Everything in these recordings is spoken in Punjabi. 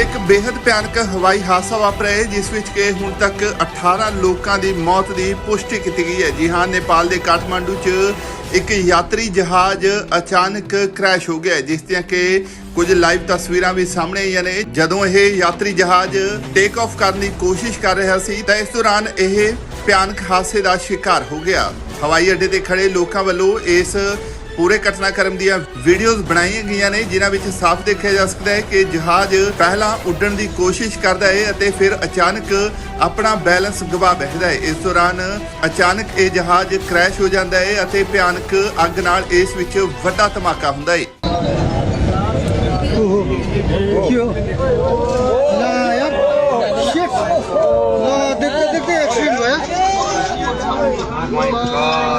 ਇੱਕ ਬੇहद ਭਿਆਨਕ ਹਵਾਈ ਹਾਦਸਾ ਵਾਪਰਿਆ ਹੈ, ਜਿਸ ਵਿੱਚ ਕਿ ਹੁਣ ਤੱਕ 18 ਲੋਕਾਂ ਦੀ ਮੌਤ ਦੀ ਪੁਸ਼ਟੀ ਕੀਤੀ ਗਈ ਹੈ। ਜੀ ਹਾਂ, ਨੇਪਾਲ ਦੇ ਕਾਠਮਾਂਡੂ 'ਚ ਇੱਕ ਯਾਤਰੀ ਜਹਾਜ਼ ਅਚਾਨਕ ਕ੍ਰੈਸ਼ ਹੋ ਗਿਆ ਜਿਸ ਦੀਆਂ ਕਿ ਕੁਝ ਲਾਈਵ ਤਸਵੀਰਾਂ ਵੀ ਸਾਹਮਣੇ ਆਈਆਂ ਨੇ। ਜਦੋਂ ਇਹ ਯਾਤਰੀ ਜਹਾਜ਼ ਟੇਕ ਆਫ ਕਰਨ ਦੀ ਕੋਸ਼ਿਸ਼ ਕਰ ਰਿਹਾ ਸੀ, ਤਾਂ ਇਸ ਦੌਰਾਨ ਇਹ ਭਿਆਨਕ ਹਾਦਸੇ ਦਾ ਸ਼ਿਕਾਰ ਹੋ ਗਿਆ। ਹਵਾਈ ਅੱਡੇ ਤੇ ਖੜੇ ਲੋਕਾਂ ਵੱਲੋਂ ਇਸ ਪੂਰੇ ਘਟਨਾਕ੍ਰਮ ਦੀਆਂ ਵੀਡੀਓਜ਼ ਬਣਾਈਆਂ ਗਈਆਂ ਨੇ ਜਿਨ੍ਹਾਂ ਵਿੱਚ ਸਾਫ਼ ਦੇਖਿਆ ਜਾ ਸਕਦਾ ਹੈ ਕਿ ਜਹਾਜ਼ ਪਹਿਲਾਂ ਉੱਡਣ ਦੀ ਕੋਸ਼ਿਸ਼ ਕਰਦਾ ਹੈ ਅਤੇ ਫਿਰ ਅਚਾਨਕ ਆਪਣਾ ਬੈਲੈਂਸ ਗਵਾ ਬੈਠਦਾ ਹੈ। ਇਸ ਦੌਰਾਨ ਅਚਾਨਕ ਇਹ ਜਹਾਜ਼ ਕ੍ਰੈਸ਼ ਹੋ ਜਾਂਦਾ ਹੈ ਅਤੇ ਭਿਆਨਕ ਅੱਗ ਨਾਲ ਇਸ ਵਿੱਚ ਵੱਡਾ ਧਮਾਕਾ ਹੁੰਦਾ ਹੈ। ਮਾਈ ਗॉड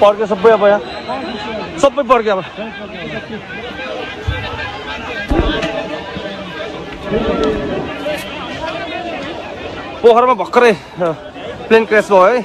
पड़ गया सब पे पाया सब पे पड़ गया पोखरमा भर्खरै प्लेन क्रास भयो है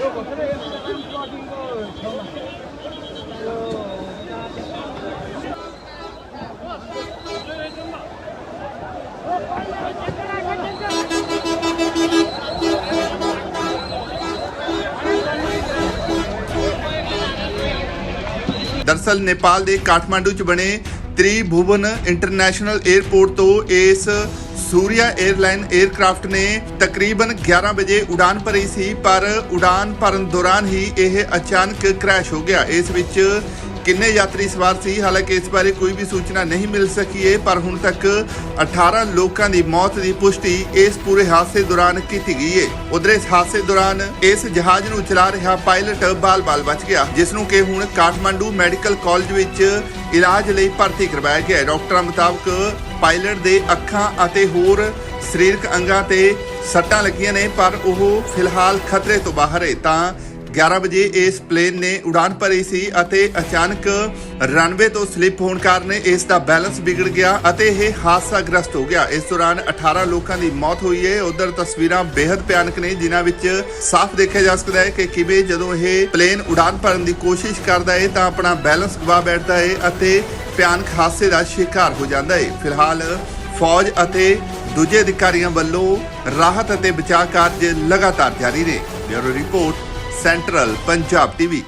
ਦਰਸਲ ਨੇਪਾਲ ਦੇ ਕਾਠਮਾਂਡੂ 'ਚ ਬਣੇ ਤ੍ਰਿਭੁਵਨ ਇੰਟਰਨੈਸ਼ਨਲ 에ਅਰਪੋਰਟ ਤੋਂ ਇਸ ਸੂਰਿਆ 에ਅਰਲਾਈਨ 에ਅਰਕ੍ਰਾਫਟ ਨੇ ਤਕਰੀਬਨ 11 ਵਜੇ ਉਡਾਨ ਭਰੀ ਸੀ, ਪਰ ਉਡਾਨ ਭਰਨ ਦੌਰਾਨ ਹੀ ਇਹ ਅਚਾਨਕ ਕ੍ਰੈਸ਼ ਹੋ ਗਿਆ। ਇਸ ਵਿੱਚ ਕਿੰਨੇ ਯਾਤਰੀ ਸਵਾਰ ਸੀ? ਹਾਲਾਂਕਿ ਇਸ ਬਾਰੇ ਕੋਈ ਵੀ ਸੂਚਨਾ ਨਹੀਂ ਮਿਲ ਸਕੀ ਹੈ ਪਰ ਹੁਣ ਤੱਕ 18 ਲੋਕਾਂ ਦੀ ਮੌਤ ਦੀ ਪੁਸ਼ਟੀ ਇਸ ਪੂਰੇ ਹਾਦਸੇ ਦੌਰਾਨ ਕੀਤੀ ਗਈ ਹੈ ਉਧਰ ਇਸ ਹਾਦਸੇ ਦੌਰਾਨ ਇਸ ਜਹਾਜ਼ ਨੂੰ ਚਲਾ ਰਿਹਾ ਪਾਇਲਟ ਬਾਲ-ਬਾਲ ਬਚ ਗਿਆ, ਜਿਸ ਨੂੰ ਕਿ ਹੁਣ ਕਾਠਮਾਂਡੂ ਮੈਡੀਕਲ ਕਾਲਜ ਵਿੱਚ ਇਲਾਜ ਲਈ ਭਰਤੀ ਕਰਵਾਇਆ ਗਿਆ ਹੈ ਡਾਕਟਰਾਂ ਮੁਤਾਬਕ ਪਾਇਲਟ ਦੇ ਅੱਖਾਂ ਅਤੇ ਹੋਰ ਸਰੀਰਕ ਅੰਗਾਂ ਤੇ ਸੱਟਾਂ ਲੱਗੀਆਂ ਨੇ, ਪਰ ਉਹ ਫਿਲਹਾਲ ਖਤਰੇ ਤੋਂ ਬਾਹਰ ਹੈ ਤਾਂ 11 ਵਜੇ ਇਸ ਪਲੇਨ ਨੇ ਉਡਾਨ ਭਰੀ ਸੀ ਅਤੇ ਅਚਾਨਕ ਰਨਵੇ ਤੋਂ ਸਲਿੱਪ ਹੋਣ ਕਾਰਨ ਇਸ ਦਾ ਬੈਲੈਂਸ ਵਿਗੜ ਗਿਆ ਅਤੇ ਇਹ ਹਾਦਸਾਗ੍ਰਸਤ ਹੋ ਗਿਆ। ਇਸ ਦੌਰਾਨ 18 ਲੋਕਾਂ ਦੀ ਮੌਤ ਹੋਈ ਹੈ। ਉਧਰ ਤਸਵੀਰਾਂ ਬੇहद ਭਿਆਨਕ ਨੇ, ਜਿਨ੍ਹਾਂ ਵਿੱਚ ਸਾਫ਼ ਦੇਖਿਆ ਜਾ ਸਕਦਾ ਹੈ ਕਿ ਕਿਵੇਂ ਜਦੋਂ ਇਹ ਪਲੇਨ ਉਡਾਨ ਭਰਨ ਦੀ ਕੋਸ਼ਿਸ਼ ਕਰਦਾ ਹੈ, ਤਾਂ ਆਪਣਾ ਬੈਲੈਂਸ ਗਵਾ ਬੈਠਦਾ ਹੈ ਅਤੇ ਭਿਆਨਕ ਹਾਦਸੇ ਦਾ ਸ਼ਿਕਾਰ ਹੋ ਜਾਂਦਾ ਹੈ। ਫਿਲਹਾਲ ਫੌਜ ਅਤੇ ਦੂਜੇ ਅਧਿਕਾਰੀਆਂ ਵੱਲੋਂ ਰਾਹਤ ਅਤੇ ਬਚਾਅ ਕਾਰਜ ਲਗਾਤਾਰ ਜਾਰੀ ਨੇ। Bureau report central Punjab TV